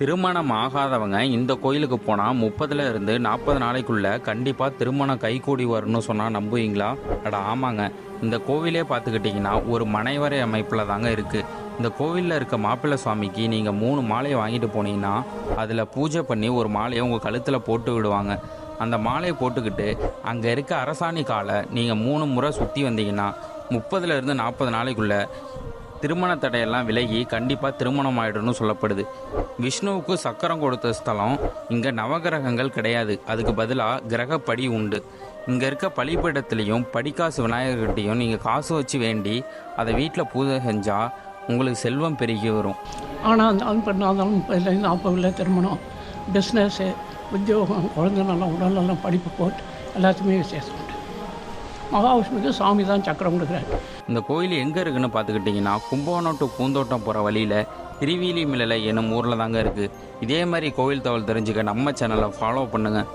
திருமணம் ஆகாதவங்க இந்த கோயிலுக்கு போனால் முப்பதுல இருந்து நாற்பது நாளைக்குள்ள கண்டிப்பாக திருமணம் கைகூடி வரும்னு சொன்னால் நம்புவீங்களா? அட ஆமாங்க. இந்த கோவிலே பார்த்துக்கிட்டிங்கன்னா ஒரு மனைவரை அமைப்பில் தாங்க இருக்குது இந்த கோவிலில் இருக்க மாப்பிள்ளை சுவாமிக்கு நீங்கள் மூணு மாலையை வாங்கிட்டு போனீங்கன்னா அதில் பூஜை பண்ணி ஒரு மாலையை உங்கள் கழுத்தில் போட்டு விடுவாங்க. அந்த மாலையை போட்டுக்கிட்டு அங்கே இருக்க அரசாணி காலை நீங்கள் மூணு முறை சுற்றி வந்தீங்கன்னா முப்பதுலேருந்து நாற்பது நாளைக்குள்ளே திருமண தடையெல்லாம் விலகி கண்டிப்பாக திருமணம் ஆயிடும்னு சொல்லப்படுது. விஷ்ணுவுக்கு சக்கரம் கொடுத்த ஸ்தலம் இங்கே நவகிரகங்கள் கிடையாது. அதுக்கு பதிலாக கிரகப்படி உண்டு. இங்கே இருக்க பலிபீடத்துலேயும் படிக்காசு விநாயகர்கிட்டையும் நீங்கள் காசு வச்சு வேண்டி அதை வீட்டில் பூஜை செஞ்சால் உங்களுக்கு செல்வம் பெருகி வரும். ஆனால் அந்த ஆண் நாற்பதுல திருமணம். பிஸ்னஸ்ஸு உத்தியோகம் குழந்தை நல்லா உடல் நல்லா படிப்பு போட்டு எல்லாத்துக்குமே விசேஷம். மகாவிஷ்ணுக்கு சாமி தான் சக்கரம் கொடுக்குறாரு இந்த கோயில் எங்கே இருக்குன்னு பார்த்துக்கிட்டிங்கன்னா கும்பகோணம் டு பூந்தோட்டம் போகிற வழியில் திருவிலி மிளலை என்னும் ஊரில் தாங்க இருக்குது இதே மாதிரி கோவில் தகவல் தெரிஞ்சுக்க நம்ம சேனலை ஃபாலோ பண்ணுங்கள்